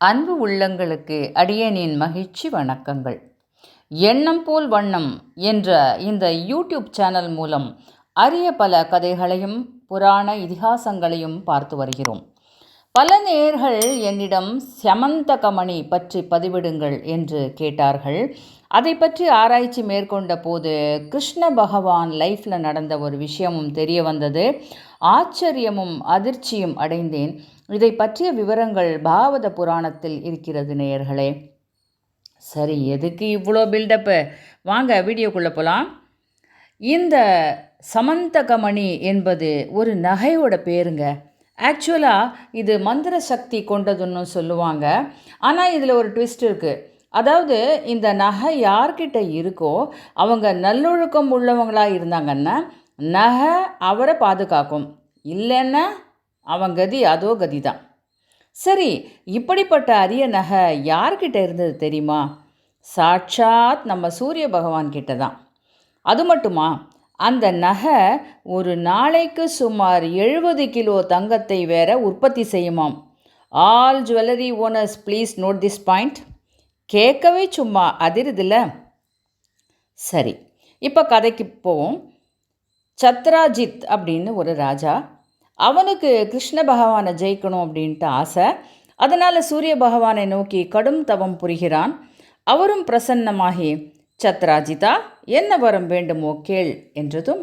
அன்பு உள்ளங்களுக்கு அடியேனின் மகிழ்ச்சி வணக்கங்கள். எண்ணம் போல் வண்ணம் என்ற இந்த யூடியூப் சேனல் மூலம் அரிய பல கதைகளையும் புராண இதிகாசங்களையும் பார்த்து வருகிறோம். பல நேர்கள் என்னிடம் சமந்தகமணி பற்றி பதிவிடுங்கள் என்று கேட்டார்கள். அதை பற்றி ஆராய்ச்சி மேற்கொண்ட போது கிருஷ்ண பகவான் லைஃப்பில் நடந்த ஒரு விஷயமும் தெரிய வந்தது. ஆச்சரியமும் அதிர்ச்சியும் அடைந்தேன். இதை பற்றிய விவரங்கள் பாகவத புராணத்தில் இருக்கிறது நேயர்களே. சரி எதுக்கு இவ்வளோ பில்டப்பு வாங்க வீடியோக்குள்ளே போகலாம் இந்த சமந்தகமணி என்பது ஒரு நகையோட பேருங்க. ஆக்சுவலாக இது மந்திர சக்தி கொண்டதுன்னு சொல்லுவாங்க. ஆனால் இதில் ஒரு ட்விஸ்ட் இருக்குது அதாவது இந்த நகை யார்கிட்ட இருக்கோ அவங்க நல்லொழுக்கம் உள்ளவங்களாக இருந்தாங்கன்னா நகை அவரை பாதுகாக்கும். இல்லைன்னா அவன் கதி அதோ கதி தான் சரி இப்படிப்பட்ட அரிய நகை யார்கிட்ட இருந்தது தெரியுமா? சாட்சாத் நம்ம சூரிய பகவான் கிட்ட தான் அது மட்டுமா? அந்த நகை ஒரு நாளைக்கு சுமார் எழுபது கிலோ தங்கத்தை வேற உற்பத்தி செய்யுமாம். All jewellery owners please note this point கேட்கவே சும்மா அதிருதில்ல சரி இப்போ கதைக்கு போவோம். சத்ராஜித் அப்படின்னு ஒரு ராஜா அவனுக்கு கிருஷ்ண பகவானை ஜெயிக்கணும் அப்படின்ட்டு ஆசை. அதனால் சூரிய பகவானை நோக்கி கடும் தவம் புரிகிறான். அவரும் பிரசன்னமாகி சத்ராஜிதா என்ன வரம் வேண்டுமோ கேள் என்றதும்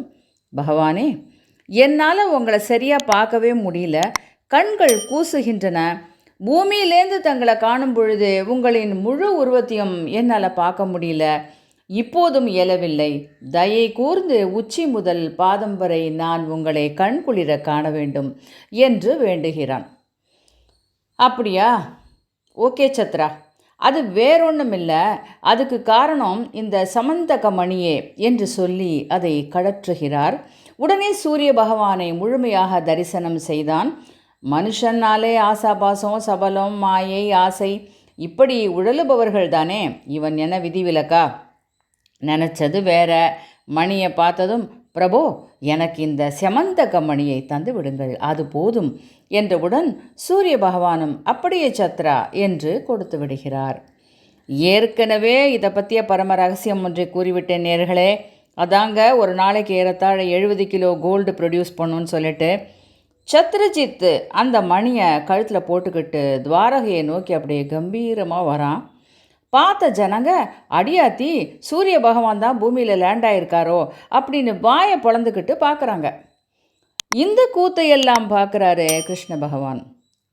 பகவானே என்னால் உங்களை சரியாக பார்க்கவே முடியல. கண்கள் கூசுகின்றன. பூமியிலேந்து தங்களை காணும் பொழுது உங்களின் முழு உருவத்தையும் என்னால் பார்க்க முடியல. இப்போதும் இயலவில்லை தயை கூர்ந்து உச்சி முதல் பாதம் வரை நான் உங்களை கண்குளிர காண வேண்டும் என்று வேண்டுகிறான். அப்படியா? ஓகே சத்ரா. அது வேறொன்றும் இல்லை அதுக்கு காரணம் இந்த சமந்தக மணியே என்று சொல்லி அதை கடற்றுகிறார். உடனே சூரிய பகவானை முழுமையாக தரிசனம் செய்தான். மனுஷன்னாலே ஆசாபாசம் சபலம் மாயை ஆசை இப்படி உழலுபவர்கள் தானே இவன் என்ன விதிவிலக்கா? நினச்சது வேற. மணியை பார்த்ததும் பிரபோ எனக்கு இந்த செமந்த கம்மணியை தந்து விடுங்கள் அது போதும் என்றவுடன் சூரிய பகவானும் அப்படியே சத்ரா என்று கொடுத்து விடுகிறார். ஏற்கனவே இதை பற்றிய பரம ரகசியம் ஒன்றை கூறிவிட்டேன் நேர்களே. அதாங்க ஒரு நாளைக்கு ஏறத்தாழ எழுபது கிலோ கோல்டு ப்ரொடியூஸ் பண்ணுன்னு சொல்லிட்டு சத்ரஜித் அந்த மணியை கழுத்தில் போட்டுக்கிட்டு துவாரகையை நோக்கி அப்படியே கம்பீரமாக வரான். பார்த்த ஜனங்க அடியாத்தி சூரிய பகவான் தான் பூமியில் லேண்ட் ஆயிருக்காரோ? அப்படின்னு வாயை பொழந்துக்கிட்டு பார்க்குறாங்க. இந்த கூத்தையெல்லாம் பார்க்குறாரு கிருஷ்ண பகவான்.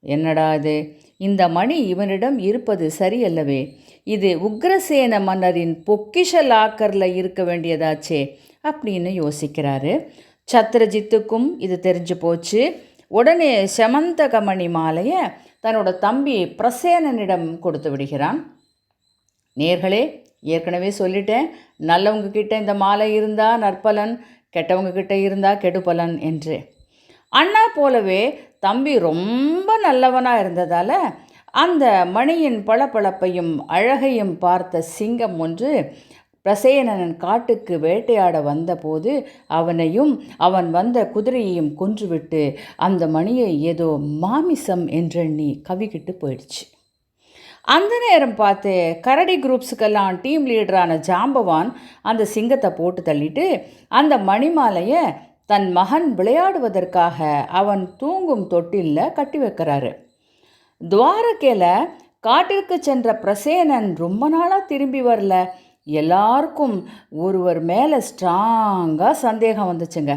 என்னடா இது? இந்த மணி இவனிடம் இருப்பது சரியல்லவே. இது உக்ரசேன மன்னரின் பொக்கிஷ லாக்கரில் இருக்க வேண்டியதாச்சே அப்படின்னு யோசிக்கிறாரு. சத்ரஜித்துக்கும் இது தெரிஞ்சு போச்சு. உடனே செமந்தகமணி மாலையை தன்னோட தம்பி பிரசேனனிடம் கொடுத்து விடுகிறான். நேர்களே ஏற்கனவே சொல்லிட்டேன் நல்லவங்க கிட்ட இந்த மாலை இருந்தால் நற்பலன் கெட்டவங்க கிட்ட இருந்தால் கெடுபலன் என்று. அண்ணா போலவே தம்பி ரொம்ப நல்லவனாக இருந்ததால் அந்த மணியின் பளபளப்பையும் அழகையும் பார்த்த சிங்கம் ஒன்று பிரசேனன் காட்டுக்கு வேட்டையாட வந்தபோது அவனையும் அவன் வந்த குதிரையையும் கொன்றுவிட்டு அந்த மணியை ஏதோ மாமிசம் என்றெண்ணி கவிக்கிட்டு போயிடுச்சு. அந்த நேரம் பார்த்து கரடி குரூப்ஸுக்கெல்லாம் டீம் லீடரான ஜாம்பவான் அந்த சிங்கத்தை போட்டு தள்ளிட்டு அந்த மணிமாலையை தன் மகன் விளையாடுவதற்காக அவன் தூங்கும் தொட்டிலில் கட்டி வைக்கிறாரு. துவாரகையில் காட்டிற்கு சென்ற பிரசேனன் ரொம்ப நாளாக திரும்பி வரல. எல்லாருக்கும் ஒருவர் மேலே ஸ்ட்ராங்காக சந்தேகம் வந்துச்சுங்க.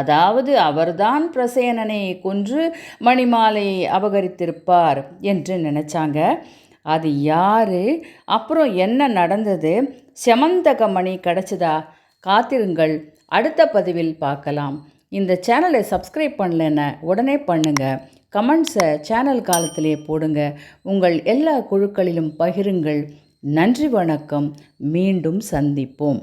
அதாவது அவர்தான் பிரசேனனை கொன்று மணிமாலையை அபகரித்திருப்பார் என்று நினச்சாங்க. அது யார்? அப்புறம் என்ன நடந்தது? செமந்தக மணி கிடச்சதா? காத்திருங்கள். அடுத்த பதிவில் பார்க்கலாம். இந்த சேனலை சப்ஸ்கிரைப் பண்ணலன்னா உடனே பண்ணுங்கள் கமெண்ட்ஸை சேனல் காலத்திலே போடுங்க. உங்கள் எல்லா குழுக்களிலும் பகிருங்கள். நன்றி வணக்கம். மீண்டும் சந்திப்போம்.